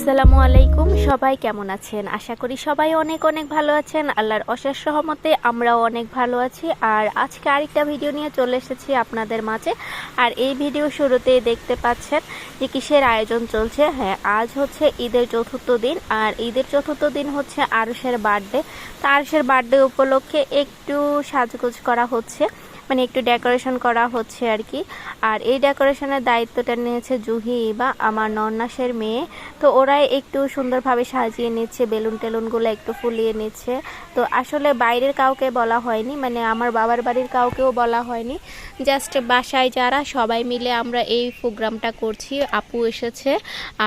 আসসালামু আলাইকুম। সবাই কেমন আছেন? আশা করি সবাই অনেক অনেক ভালো আছেন। আল্লাহর অশেষ সহমতে আমরাও অনেক ভালো আছি। আর আজকে আরেকটা ভিডিও নিয়ে চলে এসেছি আপনাদের মাঝে। আর এই ভিডিও শুরুতেই দেখতে পাচ্ছেন যে কিসের আয়োজন চলছে। হ্যাঁ আজ হচ্ছে ঈদের চতুর্থ দিন। আর ঈদের চতুর্থ দিন হচ্ছে আরুষের বার্থডে। তো আরুষের বার্থডে উপলক্ষে একটু সাজগোজ করা হচ্ছে। মানে একটু ডেকোরেশন করা হচ্ছে আর কি আর এই ডেকোরেশনের দায়িত্বটা নিয়েছে জুহি বা আমার নন্নাসের মেয়ে। তো ওরাই একটু সুন্দরভাবে সাজিয়ে নিচ্ছে, বেলুন টেলুনগুলো একটু ফুলিয়ে নিচ্ছে। তো আসলে বাইরের কাউকে বলা হয়নি মানে আমার বাবার বাড়ির কাউকেও বলা হয়নি। জাস্ট বাসায় যারা, সবাই মিলে আমরা এই প্রোগ্রামটা করছি। আপু এসেছে,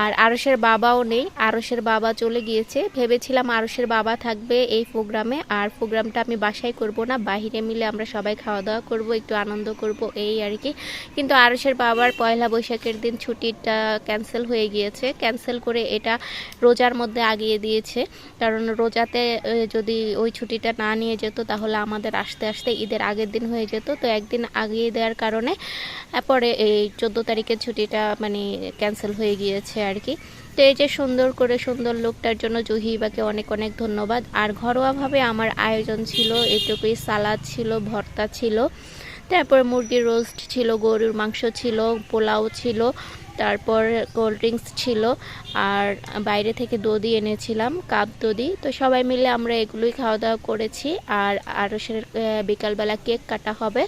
আর আরসের বাবাও নেই। আরসের বাবা চলে গিয়েছে। ভেবেছিলাম আরসের বাবা থাকবে এই প্রোগ্রামে, আর প্রোগ্রামটা আমি বাসায় করব না। বাহিরে মিলে আমরা সবাই খাওয়া দাওয়া করব, একটু আনন্দ করব, এই আর কি। কিন্তু আরসের বাবার পয়লা বৈশাখের দিন ছুটিটা ক্যান্সেল হয়ে গিয়েছে। ক্যান্সেল করে এটা রোজার মধ্যে আগিয়ে দিয়েছে। কারণ রোজাতে যদি ওই ছুটিটা না নিয়ে যেত, তাহলে আমাদের আসতে আসতে ঈদের আগের দিন হয়ে যেত। তো একদিন আগিয়ে দেওয়ার কারণে পরে এই চোদ্দ তারিখের ছুটিটা মানে ক্যান্সেল হয়ে গিয়েছে আর কি। তো এই যে সুন্দর করে সুন্দর লোকটার জন্য জহিবাকে অনেক অনেক ধন্যবাদ। আর ঘরোয়াভাবে আমার আয়োজন ছিল, এটুকুই সালাদ ছিল, ভর্তা ছিল, তারপর মুরগির রোস্ট ছিল, গরুর মাংস ছিল, পোলাও ছিল, তারপর কোল্ড ড্রিঙ্কস ছিল, আর বাইরে থেকে দধি এনেছিলাম, কাপ দধি। তো সবাই মিলে আমরা এগুলোই খাওয়া দাওয়া করেছি, আর আরও বিকালবেলা কেক কাটা হবে।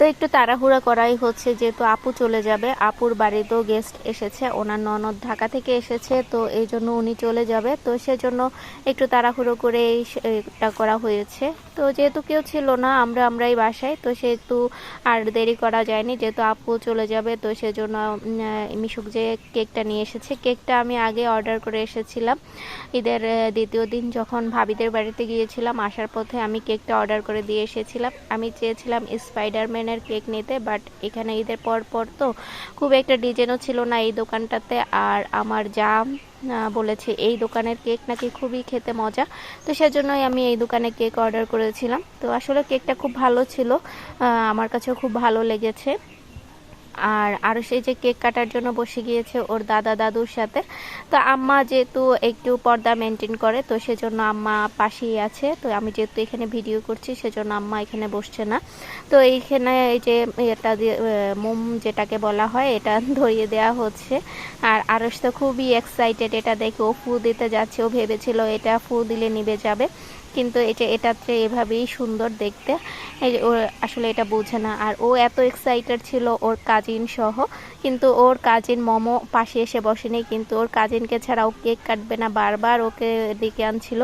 তো একটু তাড়াহুড়া করাই হচ্ছে, যেহেতু আপু চলে যাবে। আপুর বাড়িতেও গেস্ট এসেছে, ওনার ননদ ঢাকা থেকে এসেছে, তো এই জন্য উনি চলে যাবে। তো সেজন্য একটু তাড়াহুড়ো করে এই স- এটা করা হয়েছে। তো যেহেতু কেউ ছিল না, আমরা আমরাই বাসায়, তো সেহেতু আর দেরি করা যায়নি। যেহেতু আপু চলে যাবে, তো সেজন্য মিশুক যে কেকটা নিয়ে এসেছে, কেকটা আমি আগে অর্ডার করে এসেছিলাম। ঈদের দ্বিতীয় দিন যখন ভাবিদের বাড়িতে গিয়েছিলাম, আসার পথে আমি কেকটা অর্ডার করে দিয়ে এসেছিলাম। আমি চেয়েছিলাম স্পাইডারম্যানের কেক নিতে বাট এখানে ঈদের পর পর তো খুব একটা ডিজাইনও ছিল না এই দোকানটাতে। আর আমার যা বলেছে এই দোকানের কেক নাকি খুবই খেতে মজা, তো সেজন্যই আমি এই দোকানে কেক অর্ডার করেছিলাম। তো আসলে কেকটা খুব ভালো ছিল আমার কাছেও খুব ভালো লেগেছে। আর আরও সেই যে কেক কাটার জন্য বসে গিয়েছে ওর দাদা দাদুর সাথে। তো আম্মা যেহেতু একটু পর্দা মেনটেন করে, তো সেজন্য আম্মা পাশেই আছে। তো আমি যেহেতু এখানে ভিডিও করছি, সেজন্য আম্মা এখানে বসছে না। তো এইখানে এই যে এটা মোম যেটাকে বলা হয়, এটা ধরিয়ে দেওয়া হচ্ছে। আর আরস তো খুবই এক্সাইটেড এটা দেখে ও ফু দিতে যাচ্ছে। ও ভেবেছিল এটা ফু দিলে নিভে যাবে। কিন্তু এটা এটাতে এভাবেই সুন্দর দেখতে। ও আসলে এটা বোঝে না। আর ও এত এক্সাইটেড ছিল ওর কাজিন সহ। কিন্তু ওর কাজিন মমো পাশে এসে বসেনি। কিন্তু ওর কাজিনকে ছাড়া ও কেক কাটবে না। বারবার ওকে ডেকে আনছিল।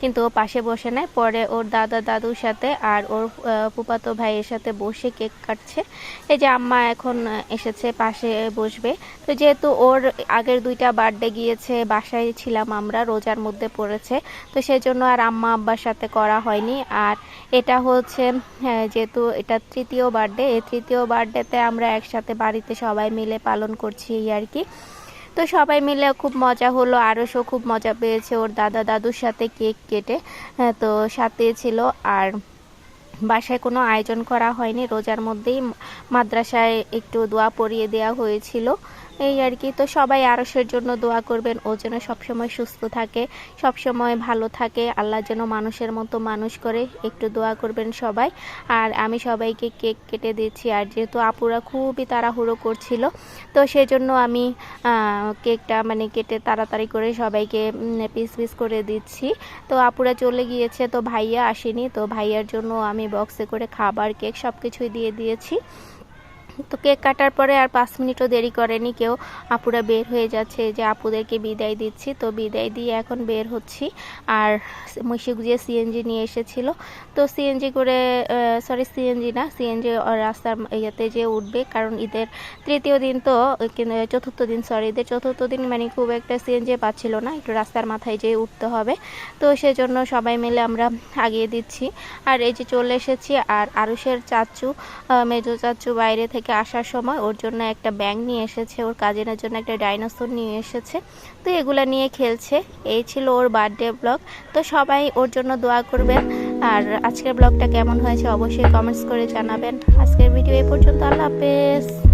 কিন্তু ও পাশে বসে নেয়। পরে ওর দাদা দাদুর সাথে আর ওর ফুফাতো ভাইয়ের সাথে বসে কেক কাটছে। এই যে আম্মা এখন এসেছে পাশে বসবে। তো যেহেতু ওর আগের দুইটা বার্থডে গিয়েছে বাসায় ছিলাম আমরা রোজার মধ্যে পড়েছে। তো সেই জন্য আর আম্মা আব্বার সাথে করা হয়নি। আর এটা হচ্ছে হ্যাঁ, যেহেতু এটা তৃতীয় বার্থডে এই তৃতীয় বার্থডেতে আমরা একসাথে বাড়িতে সবাই মিলে পালন করছি এই আর কি। তো সবাই মিলে খুব মজা হলো আরও খুব মজা পেয়েছে ওর দাদা দাদুর সাথে কেক কেটে হ্যাঁ, তো সাথে ছিল। আর বাসায় কোনো আয়োজন করা হয়নি রোজার মধ্যেই মাদ্রাসায় একটু দোয়া পড়িয়ে দেওয়া হয়েছিল। এই আর কি। তো সবাই আরসের জন্য দোয়া করবেন। ও যেন সবসময় সুস্থ থাকে, সবসময় ভালো থাকে। আল্লাহ যেন মানুষের মতো মানুষ করে। একটু দোয়া করবেন সবাই। আর আমি সবাইকে কেক কেটে দিচ্ছি আর যেহেতু আপুরা খুবই তাড়াহুড়ো করছিল, তো সেজন্য আমি কেকটা মানে কেটে তাড়াতাড়ি করে সবাইকে পিস পিস করে দিচ্ছি। তো আপুরা চলে গিয়েছে, তো ভাইয়া আসেনি। তো ভাইয়ার জন্য আমি বক্সে করে খাবার, কেক সব কিছুই দিয়ে দিয়েছি। তো কেক কাটার পরে আর পাঁচ মিনিটও দেরি করেনি, কেউ আপুরা বের হয়ে যাচ্ছে যে আপুদেরকে বিদায় দিচ্ছি। তো বিদায় দিয়ে এখন বের হচ্ছি। আর মৈশিক যে সিএনজি নিয়ে এসেছিল। তো সিএনজি করে সরি সিএনজি না সিএনজি রাস্তার ইয়েতে যে উঠবে, কারণ ঈদের তৃতীয় দিন তো চতুর্থ দিন সরি ঈদের চতুর্থ দিন মানে খুব একটা সিএনজি পাচ্ছিল না, একটু রাস্তার মাথায় যেয়ে উঠতে হবে। তো সেজন্য সবাই মিলে আমরা আগিয়ে দিচ্ছি। আর এই যে চলে এসেছি, আর আরুষের চাচু মেজো চাচু বাইরে থেকে আসার সময় ওর জন্য একটা ব্যাং নিয়ে এসেছে, ওর কাজিনের জন্য একটা ডাইনোসর নিয়ে এসেছে। তো এগুলো নিয়ে খেলছে। এই ছিল ওর বার্থডে ব্লগ। তো সবাই ওর জন্য দোয়া করবেন। আর আজকের ব্লগটা কেমন হয়েছে অবশ্যই কমেন্টস করে জানাবেন। আজকের ভিডিও এ পর্যন্ত আল্লাহ হাফেজ।